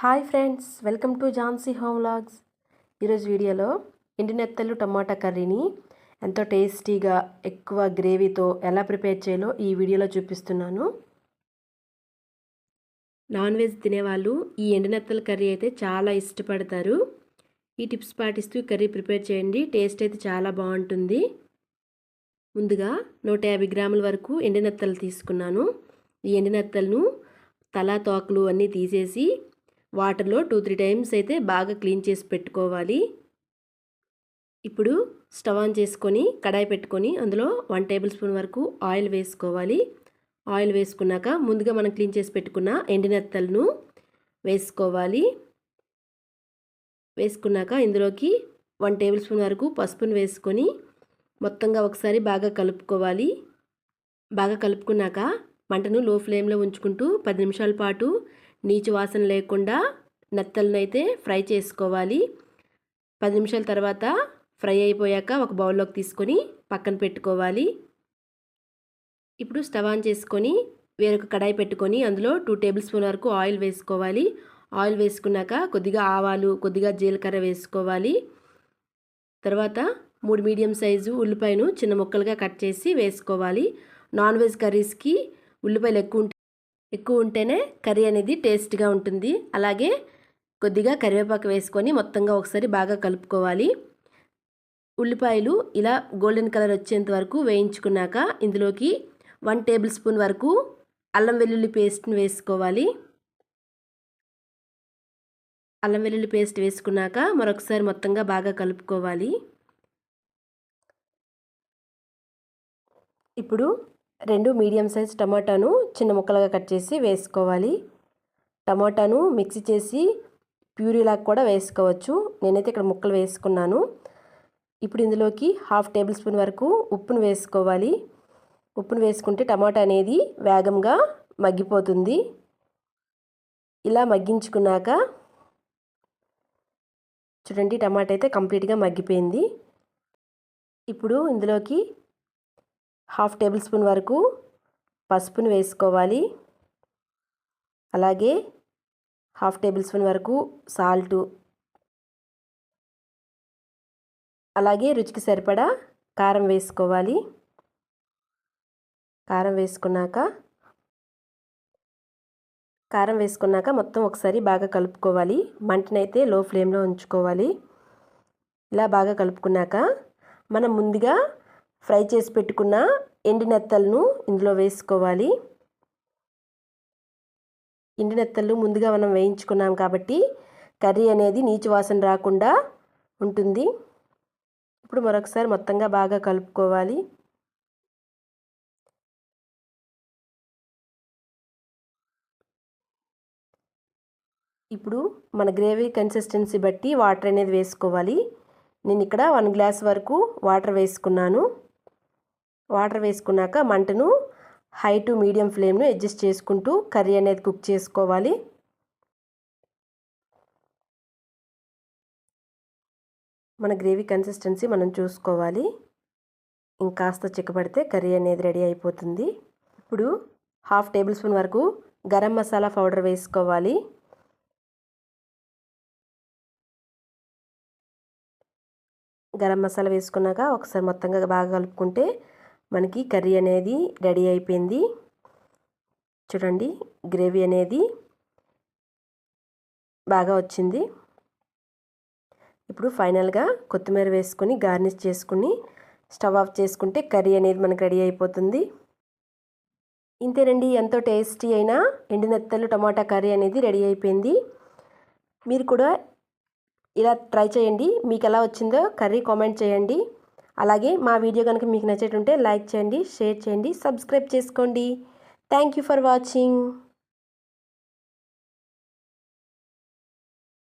Hi friends welcome to Jhansi home logs ఈరోజు వీడియోలో ఎండినెత్తలు టమాటా కర్రీని ఎంతో టేస్టీగా ఎక్కువ గ్రేవీతో ఎలా ప్రిపేర్ చేయాలో ఈ వీడియోలో చూపిస్తున్నాను. నాన్ వెజ్ తినేవాళ్ళు ఈ ఎండినెత్తల కర్రీ అయితే చాలా ఇష్టపడతారు. ఈ టిప్స్ పాటిస్తూ కర్రీ ప్రిపేర్ చేయండి టేస్ట్ అయితే చాలా బాగుంటుంది. ముందుగా నూట యాభై గ్రాముల వరకు ఎండినెత్తలు తీసుకున్నాను. ఈ ఎండినెత్తలను తలా తోకలు అన్నీ తీసేసి వాటర్లో టూ త్రీ టైమ్స్ అయితే బాగా క్లీన్ చేసి పెట్టుకోవాలి. ఇప్పుడు స్టవ్ ఆన్ చేసుకొని కడాయి పెట్టుకొని అందులో వన్ టేబుల్ స్పూన్ వరకు ఆయిల్ వేసుకోవాలి. ఆయిల్ వేసుకున్నాక ముందుగా మనం క్లీన్ చేసి పెట్టుకున్న ఎండినత్తలను వేసుకోవాలి. వేసుకున్నాక ఇందులోకి వన్ టేబుల్ స్పూన్ వరకు పసుపును వేసుకొని మొత్తంగా ఒకసారి బాగా కలుపుకోవాలి. బాగా కలుపుకున్నాక మంటను లో ఫ్లేమ్లో ఉంచుకుంటూ పది నిమిషాల పాటు నీచు వాసన లేకుండా నెత్తలనైతే ఫ్రై చేసుకోవాలి. పది నిమిషాల తర్వాత ఫ్రై అయిపోయాక ఒక బౌల్లోకి తీసుకొని పక్కన పెట్టుకోవాలి. ఇప్పుడు స్టవ్ ఆన్ చేసుకొని వేరొక కడాయి పెట్టుకొని అందులో టూ టేబుల్ స్పూన్ వరకు ఆయిల్ వేసుకోవాలి. ఆయిల్ వేసుకున్నాక కొద్దిగా ఆవాలు కొద్దిగా జీలకర్ర వేసుకోవాలి. తర్వాత మూడు మీడియం సైజు ఉల్లిపాయను చిన్న ముక్కలుగా కట్ చేసి వేసుకోవాలి. నాన్ వెజ్ కర్రీస్కి ఉల్లిపాయలు ఎక్కువ ఎక్కువ ఉంటేనే కర్రీ అనేది టేస్ట్గా ఉంటుంది. అలాగే కొద్దిగా కరివేపాకు వేసుకొని మొత్తంగా ఒకసారి బాగా కలుపుకోవాలి. ఉల్లిపాయలు ఇలా గోల్డెన్ కలర్ వచ్చేంత వరకు వేయించుకున్నాక ఇందులోకి వన్ టేబుల్ స్పూన్ వరకు అల్లం వెల్లుల్లి పేస్ట్ని వేసుకోవాలి. అల్లం వెల్లుల్లి పేస్ట్ వేసుకున్నాక మరొకసారి మొత్తంగా బాగా కలుపుకోవాలి. ఇప్పుడు రెండు మీడియం సైజ్ టమాటాను చిన్న ముక్కలుగా కట్ చేసి వేసుకోవాలి. టమాటాను మిక్సీ చేసి ప్యూరీలాగా కూడా వేసుకోవచ్చు. నేనైతే ఇక్కడ ముక్కలు వేసుకున్నాను. ఇప్పుడు ఇందులోకి హాఫ్ టేబుల్ స్పూన్ వరకు ఉప్పును వేసుకోవాలి. ఉప్పును వేసుకుంటే టమాటా అనేది వేగంగా మగ్గిపోతుంది. ఇలా మగ్గించుకున్నాక చూడండి టమాటా అయితే కంప్లీట్గా మగ్గిపోయింది. ఇప్పుడు ఇందులోకి హాఫ్ టేబుల్ స్పూన్ వరకు పసుపును వేసుకోవాలి. అలాగే హాఫ్ టేబుల్ స్పూన్ వరకు సాల్టు. అలాగే రుచికి సరిపడా కారం వేసుకోవాలి. కారం వేసుకున్నాక కారం వేసుకున్నాక మొత్తం ఒకసారి బాగా కలుపుకోవాలి. మంటనైతే లో ఫ్లేమ్లో ఉంచుకోవాలి. ఇలా బాగా కలుపుకున్నాక మనం ముందుగా ఫ్రై చేసి పెట్టుకున్న ఎండినెత్తలను ఇందులో వేసుకోవాలి. ఎండినెత్తలు ముందుగా మనం వేయించుకున్నాం కాబట్టి కర్రీ అనేది నీచు వాసన రాకుండా ఉంటుంది. ఇప్పుడు మరొకసారి మొత్తంగా బాగా కలుపుకోవాలి. ఇప్పుడు మన గ్రేవీ కన్సిస్టెన్సీ బట్టి వాటర్ అనేది వేసుకోవాలి. నేను ఇక్కడ వన్ గ్లాస్ వరకు వాటర్ వేసుకున్నాను. వాటర్ వేసుకున్నాక మంటను హై టు మీడియం ఫ్లేమ్ను అడ్జస్ట్ చేసుకుంటూ కర్రీ అనేది కుక్ చేసుకోవాలి. మన గ్రేవీ కన్సిస్టెన్సీ మనం చూసుకోవాలి. ఇంకాస్త చిక్కబడితే కర్రీ అనేది రెడీ అయిపోతుంది. ఇప్పుడు హాఫ్ టేబుల్ స్పూన్ వరకు గరం మసాలా పౌడర్ వేసుకోవాలి. గరం మసాలా వేసుకున్నాక ఒకసారి మొత్తంగా బాగా కలుపుకుంటే మనకి కర్రీ అనేది రెడీ అయిపోయింది. చూడండి గ్రేవీ అనేది బాగా వచ్చింది. ఇప్పుడు ఫైనల్గా కొత్తిమీర వేసుకొని గార్నిష్ చేసుకుని స్టవ్ ఆఫ్ చేసుకుంటే కర్రీ అనేది మనకు రెడీ అయిపోతుంది. ఇంతేనండి ఎంతో టేస్టీ అయిన ఎండినెత్తలు టమాటా కర్రీ అనేది రెడీ అయిపోయింది. మీరు కూడా ఇలా ట్రై చేయండి. మీకు ఎలా వచ్చిందో కర్రీ కామెంట్ చేయండి. అలాగే మా వీడియో కనుక మీకు నచ్చేటుంటే లైక్ చేయండి షేర్ చేయండి సబ్స్క్రైబ్ చేసుకోండి. Thank you for watching